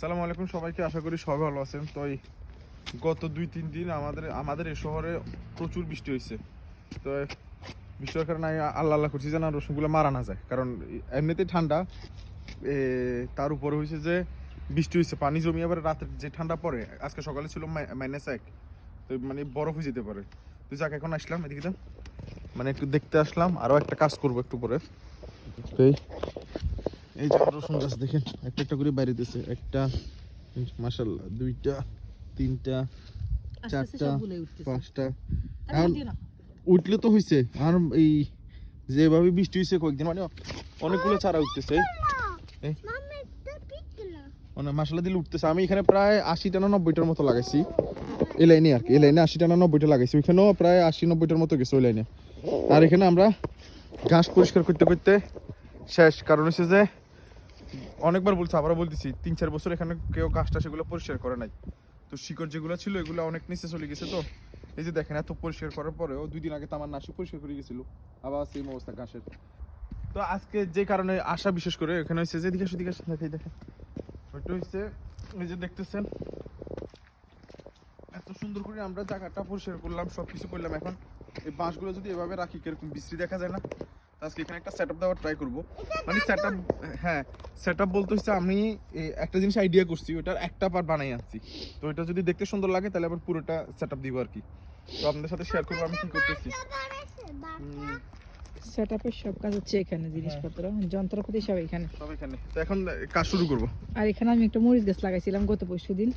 সালাম আলাইকুম সবাইকে, আশা করি সবাই ভালো আছেন। তো এই গত দুই, তিন দিন আমাদের আমাদের এই শহরে প্রচুর বৃষ্টি হয়েছে। তো বৃষ্টি হওয়ার কারণে আমি আল্লাহ আল্লাহ করছি যেন রসুনগুলো মারা না যায়। কারণ এমনিতেই ঠান্ডা তার উপরে হয়েছে যে বৃষ্টি হয়েছে, পানি জমি আবার রাতের যে ঠান্ডা পড়ে, আজকে সকালে ছিল মাইনাস এক। তো মানে বরফ হয়ে যেতে পারে। তো যাক, এখন আসলাম এদিকে মানে একটু দেখতে আসলাম আরও একটা কাজ করব একটু পরে। তো এই যে রসুন গাছ দেখেন একটা একটা করে বাইরে দিয়েছে একটা মাসাল্লাহ দুইটা তিনটা চারটা পাঁচটা। এখন উঠলে তো হয়েছে আর এই যেভাবে বৃষ্টি হয়েছে কয়েকদিন মানে অনেকগুলো চারা উঠতেছে। মানে মাসালা দিলে উঠতেছে। আমি এখানে প্রায় আশিটা না নব্বইটার মতো লাগাইছি। এই লাইনে আর কি এই লাইনে আশিটা না নব্বইটা লাগাইছি। ওইখানেও প্রায় আশি নব্বইটার মতো গেছে ওই লাইনে। আর এখানে আমরা ঘাস পরিষ্কার করতে করতে শেষ। কারণ হচ্ছে যে অনেকবার বলছি, আবারও বলতেছি, তিন চার বছর এখানে কেউ ঘাসটা সেগুলো পরিষ্কার করে নাই। তো শিকড় যেগুলো ছিল, এগুলো অনেক নিচে চলে গেছে তো। এই যে দেখেন, এত পরিষ্কার করার পরেও দুই দিন আগে তো আমার নাসি পরিষ্কার করে গেছিল। আবার সেম অবস্থা ঘাসের। তো আজকে যে কারণে আসা বিশেষ করে, এখানে হচ্ছে যে দিকে সেদিকে দেখেন। ওইটা হচ্ছে এই যে দেখতেছেন। এত সুন্দর করে আমরা জায়গাটা পরিষ্কার করলাম সব কিছু করলাম। এখন এই বাঁশগুলো যদি এভাবে রাখি, কীরকম বিশ্রী দেখা যায় না? আজকে এখানে একটা সেট আপ দেওয়ার ট্রাই করব। মানে সেট আপ হ্যাঁ সেট আপ বলতে হচ্ছে আমি একটা জিনিস আইডিয়া করছি ওটার একটা পার্ট বানাই আনছি। তো এটা যদি দেখতে সুন্দর লাগে তাহলে আবার পুরোটা সেট আপ দিব আর কি। তো আপনাদের সাথে শেয়ার করব আমি কি করতেছি। সেটআপের সব কাজ হচ্ছে এখানে জিনিসপত্র যন্ত্রপাতি সব এখানে। সব এখানে। তো এখন কাজ শুরু করব। আর এখানে আমি একটা মরিচ গাছ লাগাইছিলাম গত পরশু দিন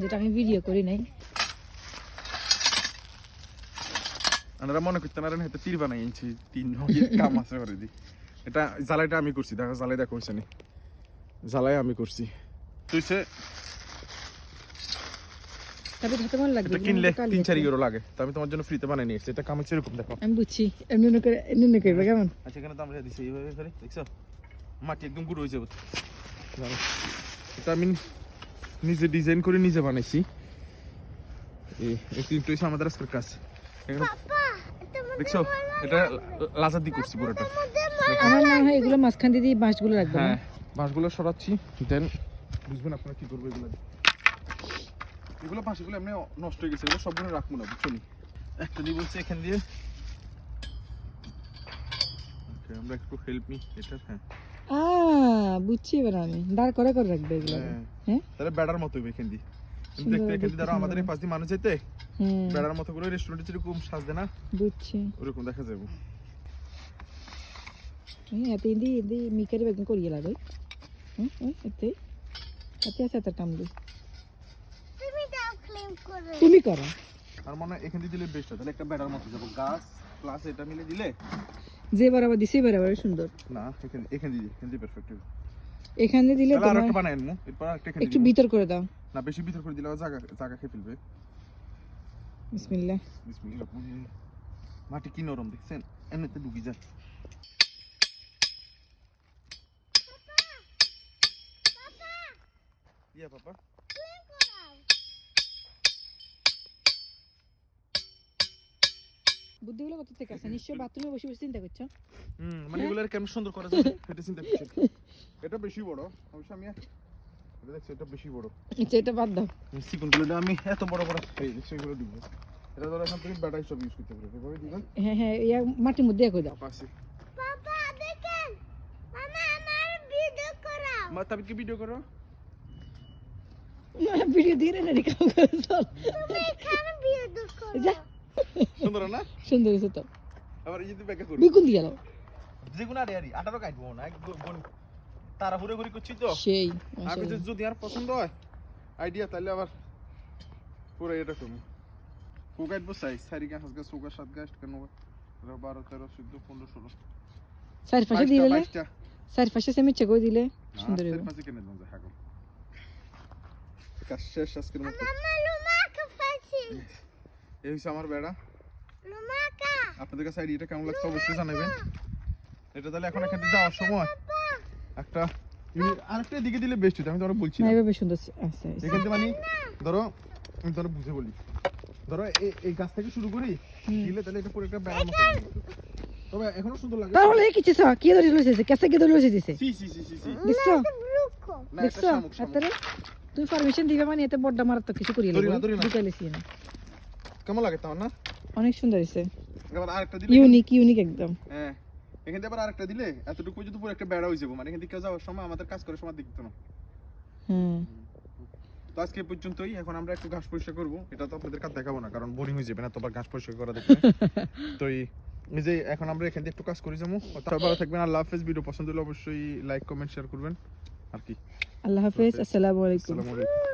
যেটা আমি ভিডিও করি নাই। আপনারা মনে করতেন আর হয়তো তীর বানাই আনছি তিন কাম আছে অলরেডি এটা জ্বালাইটা আমি করছি দেখো জ্বালাই দেখো হয়েছে নি। জ্বালাই আমি করছি। তুইছে? মনে কিনলে তিন চার ইউরো লাগে তো আমি তোমার জন্য ফ্রিতে বানাই নিয়ে এটা কাম এরকম দেখো। আমি বুঝছি এমনি এমনি করে এমনি এমনি করবে কেমন? আচ্ছা এখানে তো আমরা দিছি এইভাবে করে দেখছ? মাটি একদম গুঁড়ো হয়ে যাবে এটা আমি নিজে ডিজাইন করে নিজে বানাইছি। এই আমাদের আজকের কাজ। এখানে দেখছ? এটা লাজার দিয়ে করছি পুরোটা। আমার মনে হয় এগুলো মাঝখান দিয়ে বাঁশগুলো রাখবে হ্যাঁ বাঁশগুলো সরাচ্ছি দেন বুঝবেন আপনারা কি করব এগুলো। এগুলো বাঁশগুলো এমনি নষ্ট হয়ে গেছে এগুলো সবগুলো রাখব না বুঝছ একটা দিয়ে বলছি এখান দিয়ে। আমরা একটু হেল্প নি এটা হ্যাঁ। আহ বুঝছি এবার আমি। দাঁড় করে করে রাখবে এগুলো। হ্যাঁ। হ্যাঁ? তাহলে বেড়ার মতো হবে এখান দিয়ে। দেখতে এখান দিয়ে ধরো আমাদের এই পাশ দিয়ে মানুষ যেতে বেড়ার মতো করে রেস্টুরেন্টে যেরকম সাজতে না? বুঝছি। ওরকম দেখা যাবে। এতে ইন্দি ইন্দি মিকারি বেগুন করিয়ে লাগে এতে। এতে আছে এত তুমি করো। আর মনে এখান দিয়ে দিলে বেস্ট হয়। তাহলে একটা বেড়ার মতো যাব। গাছ প্লাস এটা মিলে দিলে? যে বরাবর দিছে বরাবর সুন্দর। না এখানে এখান দিয়ে এখান দিয়ে পারফেক্ট হবে। এখানে দিলে তোমার আরেকটা বানাই আনব এরপর আরেকটা এখানে একটু ভিতর করে দাও। না বেশি ভিতর করে দিলে জায়গা জায়গা খেয়ে ফেলবে। বিসমিল্লাহ। বিসমিল্লাহ মাটি কি নরম দেখছেন? এমনিতে ডুবি যায়। ইয়া বাবা বুদ্ধিগুলো কত থেকে আছে নিশ্চয় বাথরুমে বসে বসে চিন্তা করছ? হুম মানে এগুলো আর কেমন সুন্দর করা যাবে এটা চিন্তা করছি। এটা বেশি বড়। অবশ্য আমি এটা দেখছি এটা বেশি বড়। আচ্ছা এটা বাদ দাও। সিকুনগুলো আমি এত বড় বড় এই দেখছি এগুলো দিব। এটা ধরো এখন তুমি ব্যাটারি সব ইউজ করতে পারবে। এভাবে দিবেন হ্যাঁ হ্যাঁ ইয়া মাটির মধ্যে একই দাও। পাশে। মা তবে কি ভিডিও করো? ভিডিও দিয়ে না রে কাম করে চল। যা সুন্দর না? সুন্দর হয়েছে তো। আবার এই যদি ব্যাকে করো বেগুন দিয়ে দাও যেগুলো আরে আরে আটারও কাটবো না একদম তারা হুড়ে ঘুরি করছি তো। সেই আমি মাশাআল্লাহ। যদি আর পছন্দ হয় আইডিয়া তাহলে আবার পুরো এটা করব। ফু কাটবো সাইজ সারি গাছ গাছ সোগা সাত গাছ কেন বারো তেরো চোদ্দ পনেরো ষোলো। চার পাশে দিয়ে দিলে চার পাশে সেমিচ্ছে করে দিলে? সুন্দর হবে পাঁচে কিনে দেবো হাগো কাজ শেষ আজকের মতো। এই হচ্ছে আমার বেড়া। আপনাদের কাছে আইডিয়াটা কেমন লাগছে অবশ্যই জানাবেন। এটা তাহলে এখন এখান থেকে যাওয়ার সময়। একটা আরেকটা এদিকে দিলে বেস্ট হতো আমি তোমার বলছি না। এভাবে সুন্দর আছে এখান থেকে মানে ধরো আমি ধরো বুঝে বলি। ধরো এই- গাছ থেকে শুরু করি দিলে তাহলে এটা পুরো একটা বেড়ার মতো তবে এখনও সুন্দর লাগে। তাহলে কি চিস কি ধরে লইছে? কেসে কি ধরে লইছে দিছে? সি সি সি সি সি। দেখছ? তুমি পারমিশন দিবে মানে এতে বড্ডা মারাত্মক কিছু করিয়ে না, লাগবে ধরি না। বিকালেছি না কেমন লাগে তোমার না? অনেক সুন্দর হয়েছে। এবার আরেকটা দিলে ইউনিক ইউনিক একদম। হ্যাঁ এখান থেকে আবার আরেকটা দিলে এতটুকু পর্যন্ত পুরো একটা বেড়া হয়ে যাব মানে এখান থেকে কেউ যাওয়ার সময় আমাদের কাজ করার সময় দেখতো না। হুম। তো আজকে পর্যন্তই এখন আমরা একটু ঘাস পরিষ্কার করব এটা তো আপনাদের কাছে দেখাবো না কারণ বোরিং হয়ে যাবে না তোমার ঘাস পরিষ্কার করা দেখবে তো এই এই যে এখন আমরা এখান থেকে একটু কাজ করে যাব। তারপর ভালো থাকবেন আল্লাহ হাফেজ। ভিডিও পছন্দ হলে অবশ্যই লাইক কমেন্ট শেয়ার করবেন। আর কি? আল্লাহ হাফেজ। আসসালামু আলাইকুম। আসসালামু আলাইকুম।